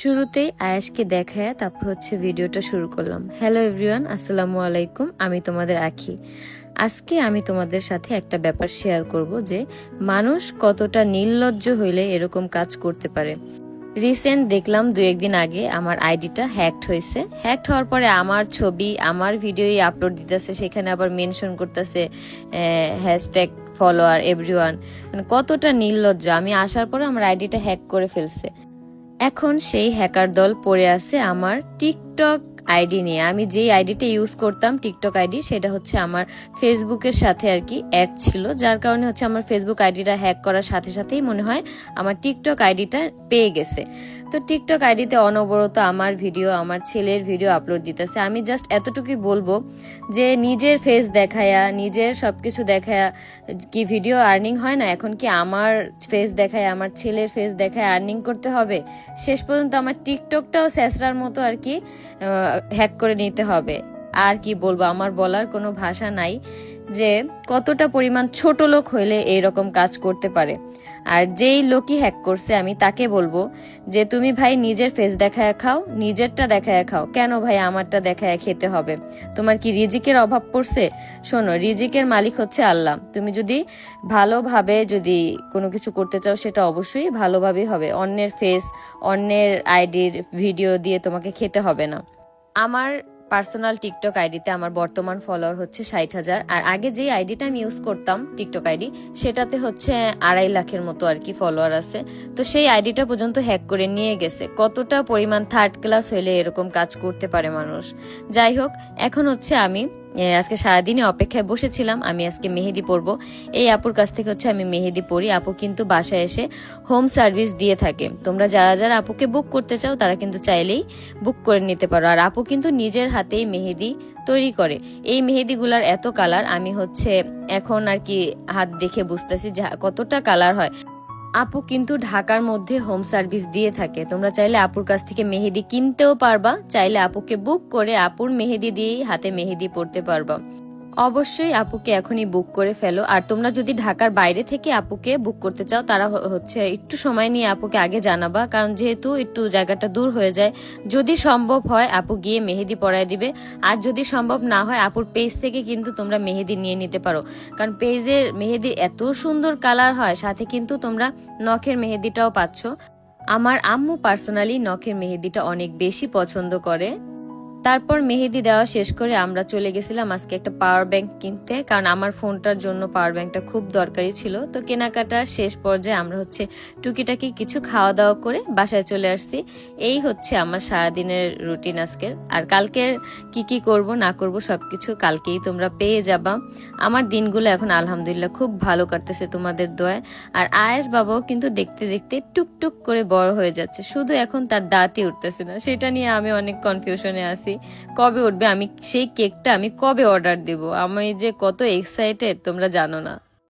শুরুতেই আয়াসকে দেখায় তারপর হচ্ছে ভিডিওটা শুরু করলাম। হ্যালো এভরিওয়ান আসসালামু আলাইকুম। আমি তোমাদের আখি। আজকে আমি তোমাদের সাথে একটা ব্যাপার শেয়ার করব যে, মানুষ কতটা নির্লজ্জ হইলে এরকম কাজ করতে পারে। রিসেন্ট দেখলাম দু একদিন আগে আমার আইডিটা হ্যাকড হয়েছে। হ্যাকড হওয়ার পরে আমার ছবি, আমার ভিডিওই আপলোড দিতেছে, সেখানে আবার মেনশন করতেছে হ্যাশট্যাগ ফলোয়ার এভরিওয়ান মানে কতটা নির্লজ্জ। আমি আসার পরে আমার আইডিটা হ্যাক করে ফেলছে। এখন সেই হ্যাকার দল পড়ে আছে আমার টিকটক আইডি নিয়ে। আমি যেই আইডিটা ইউজ করতাম, টিকটক আইডি, সেটা হচ্ছে আমার ফেসবুকের সাথে আর কি অ্যাড ছিল, যার কারণে হচ্ছে আমার ফেসবুক আইডিটা হ্যাক করার সাথে সাথেই মনে হয় আমার টিকটক আইডিটা পেয়ে গেছে। তো টিকটক আইডিতে অনবরত আমার ভিডিও আমার ছেলের ভিডিও আপলোড দিতেছে। আমি জাস্ট এতটুকুই বলব যে নিজের ফেস দেখায়া, নিজের সব কিছু দেখায়া, কি ভিডিও আর্নিং হয় না? এখন কি আমার ফেস দেখায়, আমার ছেলের ফেস দেখায় আর্নিং করতে হবে? শেষ পর্যন্ত আমার টিকটকটাও স্যাসরার মতো আর কি হ্যাক করে নিতে হবে। আর কি বলব, আমার বলার কোনো ভাষা নাই যে কতটা পরিমাণ ছোট লোক হইলে এইরকম কাজ করতে পারে। আর যেই লোকই হ্যাক করছে, আমি তাকে বলব যে, তুমি ভাই নিজের ফেস দেখায় খাও, নিজেরটা দেখায় খাও। কেন ভাই আমারটা দেখায় খেতে হবে? তোমার কি রিজিকের অভাব পড়ছে? শোনো, রিজিকের মালিক হচ্ছে আল্লাহ। তুমি যদি ভালোভাবে যদি কোনো কিছু করতে চাও, সেটা অবশ্যই ভালোভাবেই হবে। অন্যের ফেস অন্যের আইডির ভিডিও দিয়ে তোমাকে খেতে হবে না। আমার পার্সোনাল টিকটক আইডিতে আমার বর্তমান ফলোয়ার হচ্ছে ষাট হাজার। আর আগে যে আইডিটা আমি ইউজ করতাম, টিকটক আইডি, সেটাতে হচ্ছে আড়াই লাখের মতো আর কি ফলোয়ার আছে। তো সেই আইডিটা পর্যন্ত হ্যাক করে নিয়ে গেছে। কতটা পরিমাণ থার্ড ক্লাস হইলে এরকম কাজ করতে পারে মানুষ? যাই হোক, এখন হচ্ছে আমি আজকে সারাদিনই অপেক্ষায় বসেছিলাম, আমি আজকে মেহেদি পরবো। এই আপুর কাছ থেকে হচ্ছে আমি মেহেদি পরি। আপু কিন্তু বাসায় এসে হোম সার্ভিস দিয়ে থাকে। তোমরা যারা যারা আপুকে বুক করতে চাও, তারা কিন্তু চাইলেই বুক করে নিতে পারো। আর আপু কিন্তু নিজের হাতেই মেহেদি তৈরি করে। এই মেহেদিগুলার এত কালার আমি হচ্ছে এখন আর কি হাত দেখে বুঝতেছি যে কতটা কালার হয়। আপু কিন্তু ঢাকার মধ্যে হোম সার্ভিস দিয়ে থাকে। তোমরা চাইলে আপুর কাছ থেকে মেহেদি কিনতেও পারবা। চাইলে আপুকে বুক করে আপুর মেহেদি দিয়েই হাতে মেহেদি পড়তে পারবা। অবশ্যই আপুকে এখনই বুক করে ফেলো। আর তোমরা যদি ঢাকার বাইরে থেকে আপুকে বুক করতে চাও, তারা হচ্ছে একটু সময় নিয়ে আপুকে আগে জানাবা, কারণ যেহেতু একটু জায়গাটা দূর হয়ে যায়, যদি সম্ভব হয় আপু গিয়ে মেহেদি পরায় দিবে। আর যদি সম্ভব না হয়, আপুর পেজ থেকে কিন্তু তোমরা মেহেদি নিয়ে নিতে পারো। কারণ পেজের মেহেদি এত সুন্দর কালার হয়, সাথে কিন্তু তোমরা নখের মেহেদিটাও পাচ্ছ। আমার আম্মু পার্সোনালি নখের মেহেদিটা অনেক বেশি পছন্দ করে। তারপর মেহেদি দেওয়া শেষ করে আমরা চলে গেছিলাম আজকে একটা পাওয়ার ব্যাংক কিনতে, কারণ আমার ফোনটার জন্য পাওয়ার ব্যাংকটা খুব দরকারি ছিল। তো কেনাকাটার শেষ পর্যায়ে আমরা হচ্ছে টুকিটাকি কিছু খাওয়া দাওয়া করে বাসায় চলে আসছি। এই হচ্ছে আমার সারাদিনের রুটিন আজকে আর কালকের কি কি করব, না করব সব কিছু কালকেই তোমরা পেয়ে যাবা। আমার দিনগুলো এখন আলহামদুলিল্লাহ খুব ভালো কাটতেছে তোমাদের দোয়ায়। আর আয়েশ বাবাও কিন্তু দেখতে দেখতে টুকটুক করে বড় হয়ে যাচ্ছে। শুধু এখন তার দাঁতই উঠতেছে না, সেটা নিয়ে আমি অনেক কনফিউশনে আছি। কবে উঠবে, আমি সেই কেকটা আমি কবে অর্ডার দেব? আমি যে কত এক্সাইটেড তোমরা জানো না।